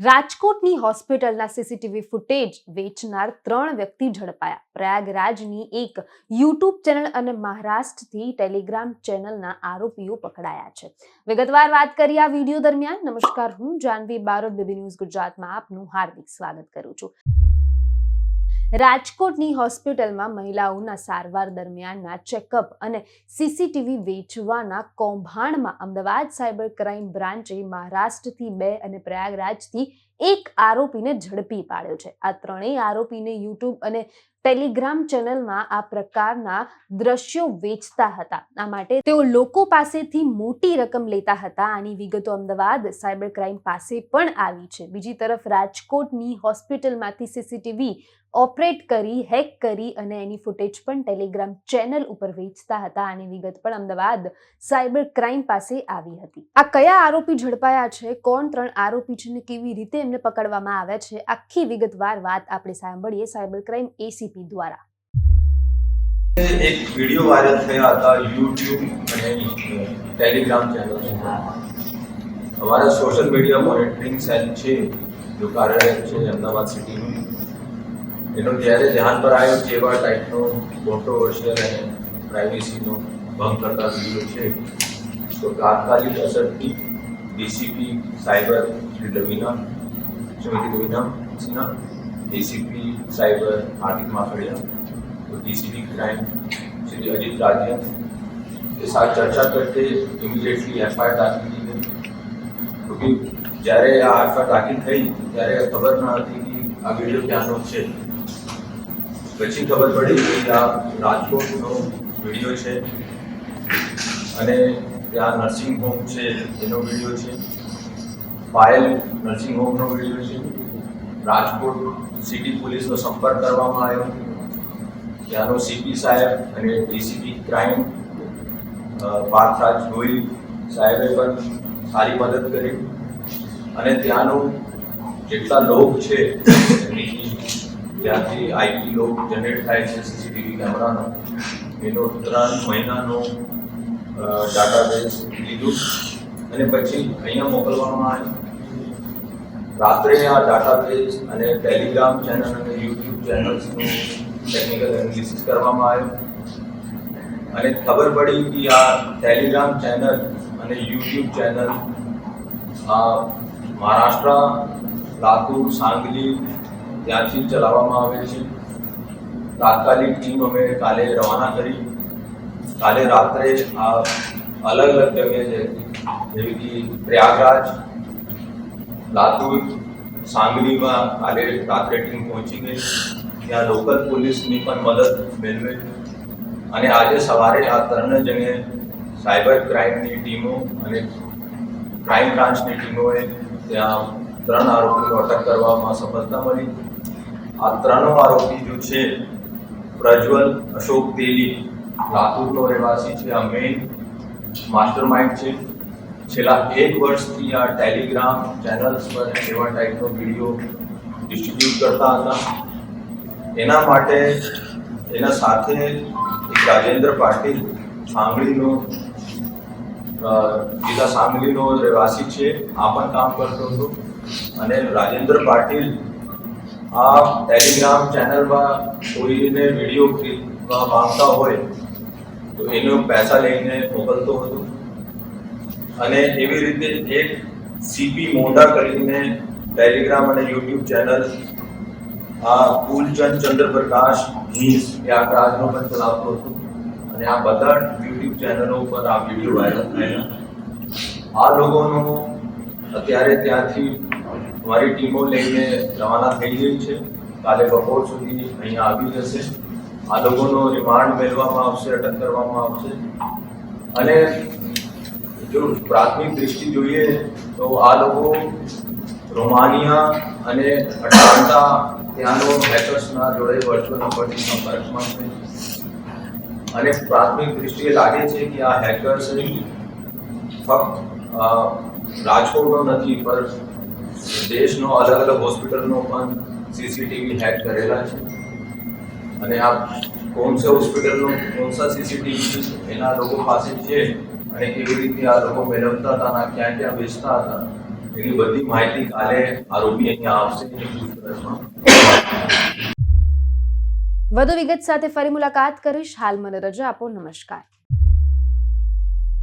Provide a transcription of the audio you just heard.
રાજકોટની હોસ્પિટલના CCTV footage વેચનાર ત્રણ વ્યક્તિ ઝડપાયા. પ્રયાગરાજની એક યુટ્યુબ ચેનલ અને મહારાષ્ટ્રથી ટેલિગ્રામ ચેનલના આરોપીઓ પકડાયા છે. વિગતવાર વાત કરી આ વીડિયો દરમિયાન નમસ્કાર, હું જાનવી બારોટ, બીબી ન્યૂઝ ગુજરાતમાં આપનું હાર્દિક સ્વાગત કરું છું. રાજકોટની હોસ્પિટલમાં મહિલાઓના સારવાર દરમિયાનના ચેકઅપ અને સીસીટીવી વેચવાના કૌભાંડમાં અમદાવાદ સાયબર ક્રાઇમ બ્રાન્ચે મહારાષ્ટ્રથી બે અને પ્રયાગરાજથી એક આરોપીને ઝડપી પાડ્યો છે. આ ત્રણેય આરોપીને યુટ્યુબ અને ટેલિગ્રામ ચેનલમાં આ પ્રકારના દ્રશ્યો વેચતા હતા. આ માટે તેઓ લોકો પાસેથી મોટી રકમ લેતા હતા. આની વિગતો અમદાવાદ સાયબર ક્રાઇમ પાસે પણ આવી છે. બીજી તરફ રાજકોટની હોસ્પિટલમાંથી સીસીટીવી ઓપરેટ કરી, હેક કરી અને એની ફૂટેજ પણ ટેલિગ્રામ ચેનલ ઉપર વેચતા હતા. આની વિગત પણ અમદાવાદ સાયબર ક્રાઇમ પાસે આવી હતી. આ કયા આરોપી ઝડપાયા છે? કોણ ત્રણ આરોપી છે ને કેવી રીતે એમને પકડવામાં આવ્યા છે? આખી વિગતવાર વાત આપણે સાંભળીએ સાયબર ક્રાઇમ એસીપી દ્વારા. એક વીડિયો વાયરલ થયા હતા યુટ્યુબ અને ટેલિગ્રામ ચેનલ અમારા સોશિયલ મીડિયા મોનિટરિંગ સેલ છે જો કાર્યરત છે, અમદાવાદ સિટીનું. એનું જ્યારે ધ્યાન પર આવ્યું કે એવા ટાઈપનો કોન્ટ્રોવર્શિયલ અને પ્રાઇવેસીનો ભંગ કરતા વિડીયો છે તો તાત્કાલિક અસરથી DCP cyber Shri Ravina Shrimati Ravina Sinha ACP cyber Hardik Makadia तो डीसीपी क्राइम श्री अजीत राजिया के साथ चर्चा करके इमीडिएटली एफ आई दाखिल की गई क्योंकि જ્યારે આ એફઆઈઆર દાખલ થઈ ત્યારે ખબર ન હતી કે આ વીડિયો ક્યાંનો છે? પછી ખબર પડી કે આ રાજકોટનો વીડિયો છે. અને ત્યાં નર્સિંગ હોમ છે, એનો વીડિયો છે. પાયલ નર્સિંગ હોમનો વીડિયો છે. રાજકોટ સિટી પોલીસનો સંપર્ક કરવામાં આવ્યો. ત્યાંનો સીપી સાહેબ અને ડીસીપી ક્રાઇમ પાર્થરાજ ગોહિલ સાહેબે પણ સારી મદદ કરી. અને ત્યાંનું જેટલા લોક છે ત્યાંથી આઈપી લોક જનરેટ થાય છે સીસીટીવી કેમેરાનો. એનો ત્રણ મહિનાનો ડાટાબેઝ લીધું. અને પછી અહીંયા મોકલવામાં આવ્યું. રાત્રે આ ડાટાબેઝ અને ટેલિગ્રામ ચેનલ અને યુટ્યુબ ચેનલ્સનું ટેકનિકલ એનાલિસિસ કરવામાં આવ્યું. અને ખબર પડી કે આ ટેલિગ્રામ ચેનલ અને યુટ્યુબ ચેનલ આ મહારાષ્ટ્ર લાતુર સાંગલી ત્યાંથી ચલાવવામાં આવે છે. તાત્કાલિક ટીમ અમે કાલે રવાના કરી. કાલે રાત્રે આ અલગ અલગ જગ્યાએ જેવી કે પ્રયાગરાજ, લાતુર, સાંગલીમાં કાલે રાત્રે ટીમ પહોંચી ગઈ. ત્યાં લોકલ પોલીસની પણ મદદ મેળવે અને આજે સવારે આ ત્રણ જણે સાયબર ક્રાઇમની ટીમો અને ક્રાઇમ બ્રાન્ચની ટીમોએ ત્યાં ત્રણ આરોપીઓ અટક કરવામાં સફળતા મળી. આ ત્રણો આરોપી જો છે, પ્રજ્વલ, અશોક તેલી, લાતુરનો રહેવાસી છે, આ મેઇન માસ્ટર માઇન્ડ છે. છેલ્લા એક વર્ષથી આ ટેલિગ્રામ ચેનલ્સ પર એવા ટાઈપનો વીડિયો ડિસ્ટ્રીબ્યુટ કરતા હતા. એના માટે એના સાથે એક રાજેન્દ્ર પાટીલ સાંગળીનો જિલ્લા સાંગલીનો રહેવાસી છે. આ પણ કામ કરતો હતો. અને રાજેન્દ્ર પાટીલ આ ટેલિગ્રામ ચેનલમાં કોઈને વીડિયો ખરીદવા માંગતા હોય, તો એનો પૈસા લઈને મોકલતો હતો. અને એવી રીતે એક સીપી મોંડા કરીને ટેલિગ્રામ અને યુટ્યુબ ચેનલ આ કુલચંદ ચંદ્રપ્રકાશ ઘીસ એ આ રાજનો પણ ચલાવતો હતો. અને આ બધા યુટ્યુબ ચેનલો પર આ વીડિયો વાયરલ થયેલા આ લોકોનો અત્યારે ત્યાંથી અમારી ટીમો લઈને રવાના થઈ ગઈ છે. કાલે બપોર સુધી અહીંયા આવી જશે. આ લોકોનો રિમાન્ડ મેળવવામાં આવશે, અટક કરવામાં આવશે. અને જો પ્રાથમિક દૃષ્ટિ જોઈએ તો આ લોકો રોમાનિયા અને અટાન્ટા ત્યાંનો હેકર્સના જોડે વર્ચ્યુઅલ નંબરથી સંપર્કમાં છે. અને પ્રાથમિક દૃષ્ટિએ લાગે છે કે આ હેકર્સ ફક્ત રાજકોટનો નથી, પણ દેશનો અલગ અલગ હોસ્પિટલનો પણ સીસીટીવી હેક કરેલા છે. અને આ કોણ સે હોસ્પિટલનો કોણ સા સીસીટીવી એના લોકો પાસે છે અને કેવી રીતે આ લોકો મેળવતા હતા અને ક્યાં ક્યાં વેચતા હતા, એની બધી માહિતી કાલે આરોપી અહીંયા આવશે વધુ વિગત સાથે ફરી મુલાકાત કરીશ. હાલ મને રજા આપો. નમસ્કાર.